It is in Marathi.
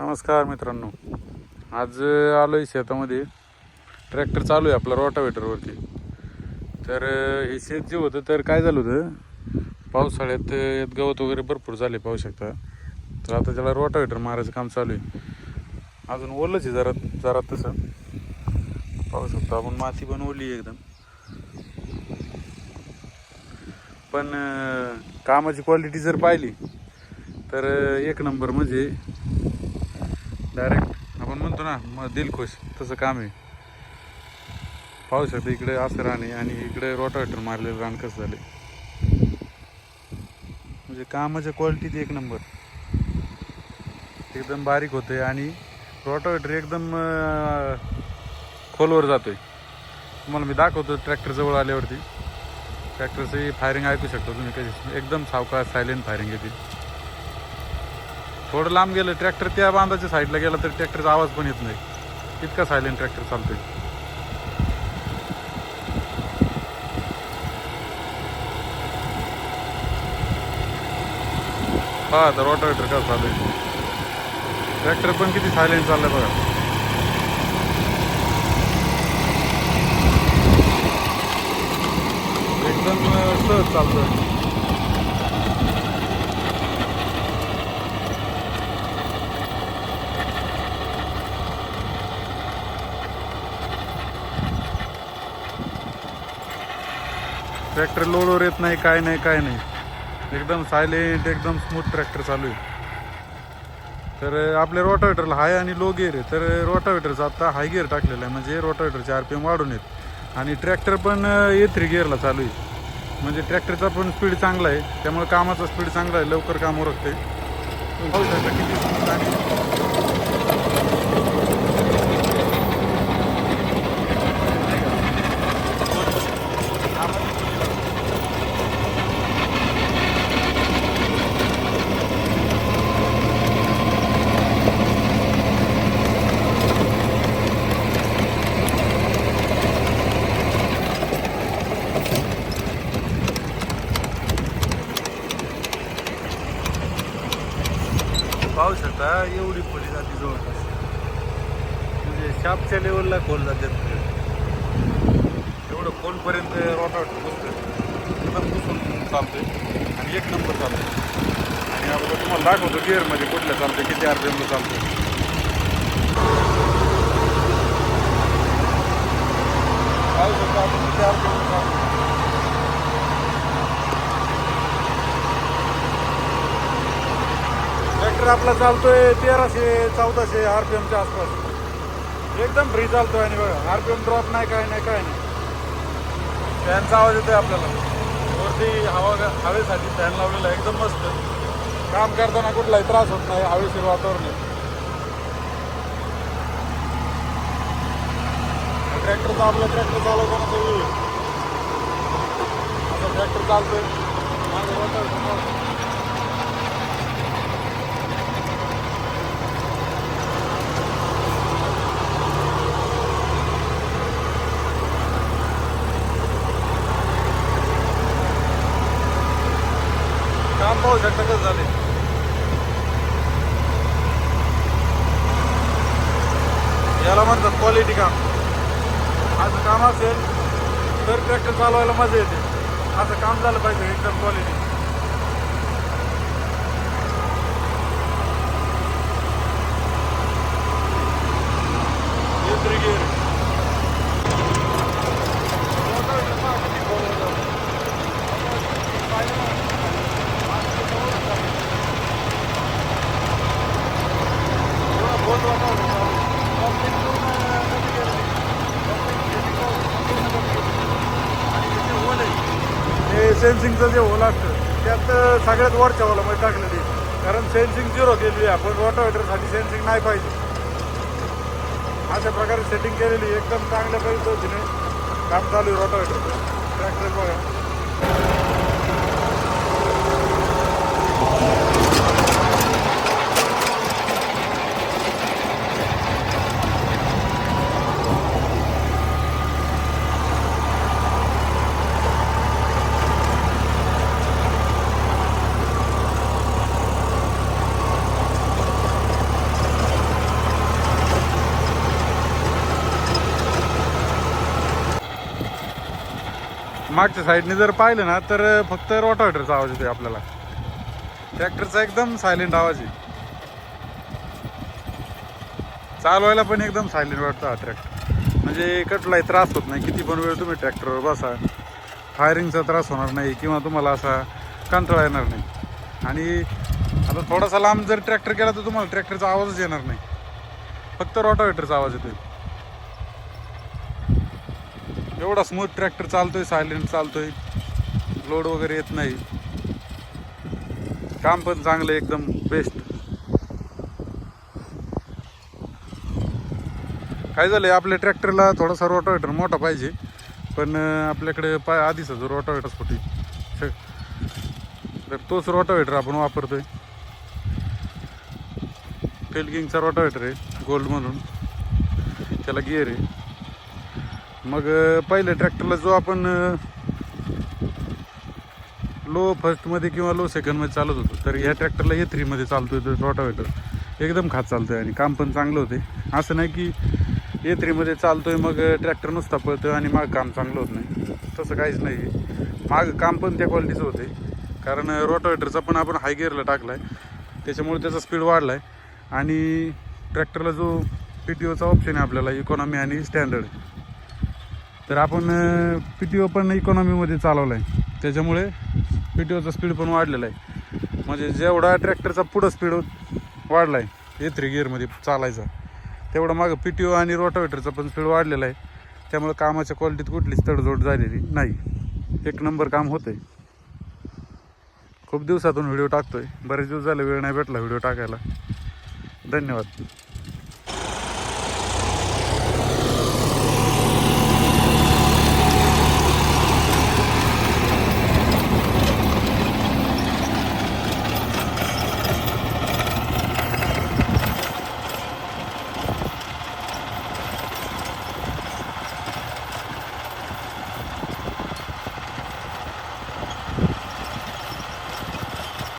नमस्कार मित्रांनो. आज आलो आहे शेतामध्ये. ट्रॅक्टर चालू आहे आपला रोटावेटरवरती. तर हे शेत जे होतं तर काय झालं होतं? पावसाळ्यात यात गवत वगैरे भरपूर झाले पाहू शकता. तर आता त्याला रोटावेटर मारायचं काम चालू आहे. अजून ओलंच आहे जरा जरा तसं. पाहू शकतो आपण माती पण ओली आहे एकदम. पण कामाची क्वालिटी जर पाहिली तर एक नंबर म्हणजे डायरेक्ट आपण म्हणतो ना मग दिलखुश तसं काम आहे. पाहू शकतो इकडे असं राणे आणि इकडे रोटावेटर मारलेलं रान कसं झाले म्हणजे कामाच्या क्वालिटीत एक नंबर एकदम बारीक होते आणि रोटावेटर एकदम खोलवर जातोय. तुम्हाला मी दाखवतो ट्रॅक्टर जवळ आल्यावरती. ट्रॅक्टरची फायरिंग ऐकू शकता तुम्ही कशी एकदम सावकाश सायलेंट फायरिंग येते थोडं लांब गेलं ट्रॅक्टर त्या बांधाच्या साईडला गेला तर ट्रॅक्टरचा आवाज पण येत नाही. इतका सायलेंट ट्रॅक्टर चालतोय. हा तर रोटावेटर का चालू आहे? ट्रॅक्टर पण किती सायलेंट आहे बघा. एकदम सहज चालतोय. ट्रॅक्टर लोडवर येत नाही काय नाही काय नाही. एकदम सायलेंट एकदम स्मूथ ट्रॅक्टर चालू आहे. तर आपल्या रोटावेटरला हाय आणि लो गिअर आहे. तर रोटावेटरचा आता हाय गिअर टाकलेला आहे. म्हणजे रोटावेटरचे आर पी एम वाढून येत. आणि ट्रॅक्टर पण ए थ्री गिअरला चालू आहे. म्हणजे ट्रॅक्टरचा पण स्पीड चांगला आहे. त्यामुळे कामाचा स्पीड चांगला आहे. लवकर काम उरकते. पाहू शकता किती smooth आणि पाहू शकता एवढी खोली जाते जवळपास. म्हणजे शापच्या लेवलला खोल जाते. एवढं खोलपर्यंत रोटावट बसतं एकदम पुसून चालतंय. आणि एक नंबर चालतंय. आणि आपण तुम्हाला दाखवतो गिअरमध्ये कुठलं चालतं किती आर पी एमला चालतंय पाहू शकता आपण किती आर पी एमला चालतंय ट्रॅक्टर आपला चालतोय तेराशे चौदाशे आर पी एमच्या आसपास. एकदम फ्री चालतोय आणि बघा आर पी एम ड्रॉप नाही काय नाही काय नाही. फॅनचा आवाज येतोय आपल्याला. वरती हवा हवेसाठी फॅन लावलेला एकदम मस्त. काम करताना कुठलाही त्रास होत नाही हवेशीर वातावरण आहे. ट्रॅक्टरचा आपला ट्रॅक्टर चालवताना तो आता ट्रॅक्टर चालतोय. माझं वातावरण काम पाहू शकता कसं झाले त्याला म्हणतात क्वालिटी काम. असं काम असेल तर ट्रॅक्टर चालवायला मजा येते. असं काम झालं पाहिजे एकदम क्वालिटी सेन्सिंगचं जे होल असतं त्यात सगळ्यात वरच्या होलामध्ये ते. कारण सेन्सिंग झिरो केली आहे. आपण रोटावेटरसाठी सेन्सिंग नाही पाहिजे. अशा प्रकारे सेटिंग केलेली एकदम चांगल्या पद्धतीने काम चालू आहे रोटावेटर ट्रॅक्टर बघा. मागच्या साईडने जर पाहिलं ना तर फक्त रोटावेटरचा आवाज येतोय आपल्याला. ट्रॅक्टरचा एकदम सायलेंट आवाज आहे. चालवायला पण एकदम सायलेंट वाटतं हा ट्रॅक्टर म्हणजे कटलाही त्रास होत नाही. किती पण वेळ तुम्ही ट्रॅक्टरवर बसा फायरिंगचा त्रास होणार नाही किंवा तुम्हाला असा कंटाळा येणार नाही. आणि आता थोडासा लांब जर ट्रॅक्टर केला तर तुम्हाला ट्रॅक्टरचा आवाजच येणार नाही. फक्त रोटावेटरचा आवाज येतोय. एवढा स्मूथ ट्रॅक्टर चालतोय सायलेंट चालतोय. लोड वगैरे येत नाही. काम पण चांगलं आहे, एकदम बेस्ट काय आहे आपल्या ट्रॅक्टरला थोडासा रोटावेटर मोठा पाहिजे पण आपल्याकडे पाय आधीच जो रोटावेटर स्फोटी तर तोच रोटावेटर आपण वापरतोय. पेलकिंगचा रोटावेटर आहे गोल्ड म्हणून त्याला गिअर आहे. मग पहिल्या ट्रॅक्टरला जो आपण लो फर्स्टमध्ये किंवा लो सेकंडमध्ये चालत होतो तर ह्या ट्रॅक्टरला ए थ्रीमध्ये चालतोय तो रोटावेटर एकदम खात चालतोय आणि काम पण चांगलं होते. असं नाही की ए थ्रीमध्ये चालतोय मग ट्रॅक्टर नुसता पळतोय आणि माग काम चांगलं होत नाही. तसं काहीच नाही. माग काम पण त्या क्वालिटीचं होते. कारण रोटावेटरचा पण आपण हाय गिअरला टाकला आहे त्याच्यामुळे त्याचा स्पीड वाढला आहे आणि ट्रॅक्टरला जो पी टी ओचा ऑप्शन आहे आपल्याला इकॉनॉमी आणि स्टँडर्ड तर आपण पी टी ओ पण इकॉनॉमीमध्ये चालवला आहे त्याच्यामुळे पी टी ओचा स्पीड पण वाढलेला आहे. म्हणजे जेवढा ट्रॅक्टरचा पुढं स्पीड वाढला आहे ए थ्री गिअरमध्ये चालायचा तेवढं मागं पी टी ओ आणि रोटावेटरचा पण स्पीड वाढलेला आहे. त्यामुळे कामाच्या क्वालिटीत कुठलीच तडजोड झालेली नाही. एक नंबर काम होतं आहे खूप दिवसातून व्हिडिओ टाकतोय. बरेच दिवस झाले वेळ नाही भेटला व्हिडिओ टाकायला. धन्यवाद.